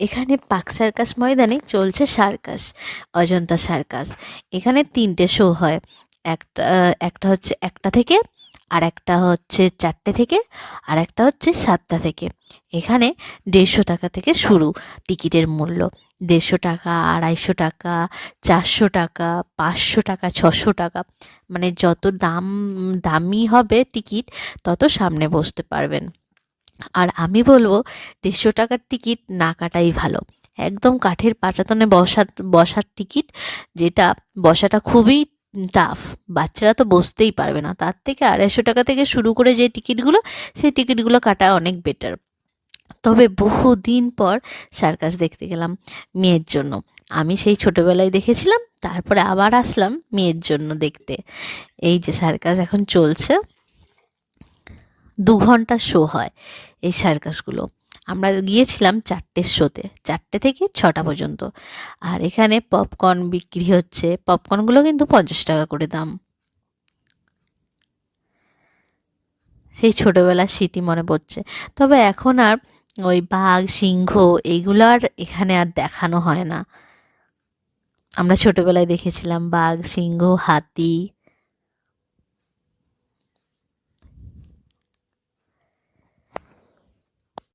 এখানে পাক সার্কাস ময়দানে চলছে সার্কাস, অজন্তা সার্কাস। এখানে তিনটে শো হয়, একটা একটা হচ্ছে একটা থেকে আর একটা হচ্ছে চারটে থেকে আর একটা হচ্ছে সাতটা থেকে। এখানে দেড়শো টাকা থেকে শুরু টিকিটের মূল্য। দেড়শো টাকা, আড়াইশো টাকা, চারশো টাকা, পাঁচশো টাকা, ছশো টাকা। মানে যত দাম, দামি হবে টিকিট, তত সামনে বসতে পারবেন। আর আমি বলব দেড়শো টাকার টিকিট না কাটাই ভালো। একদম কাঠের পাটাতনে বসার বসার টিকিট যেটা বসাটা খুবই টাফ বাচ্চারা তো বসতেই পারবে না। তার থেকে আড়াইশো টাকা থেকে শুরু করে যে টিকিটগুলো, সেই টিকিটগুলো কাটা অনেক বেটার তবে বহু দিন পর সার্কাস দেখতে গেলাম মেয়ের জন্য। আমি সেই ছোটোবেলায় দেখেছিলাম, তারপরে আবার আসলাম মেয়ের জন্য দেখতে। এই যে সার্কাস এখন চলছে। দু ঘণ্টা শো হয় এই সার্কাসগুলো আমরা গিয়েছিলাম চারটের শোতে চারটে থেকে ছটা পর্যন্ত। আর এখানে পপকর্ন বিক্রি হচ্ছে পপকর্নগুলো কিন্তু পঞ্চাশ টাকা করে দাম। সেই ছোটোবেলার স্মৃতি মনে পড়ছে। তবে এখন আর ওই বাঘ, সিংহ এইগুলো আর এখানে আর দেখানো হয় না। আমরা ছোটোবেলায় দেখেছিলাম বাঘ, সিংহ, হাতি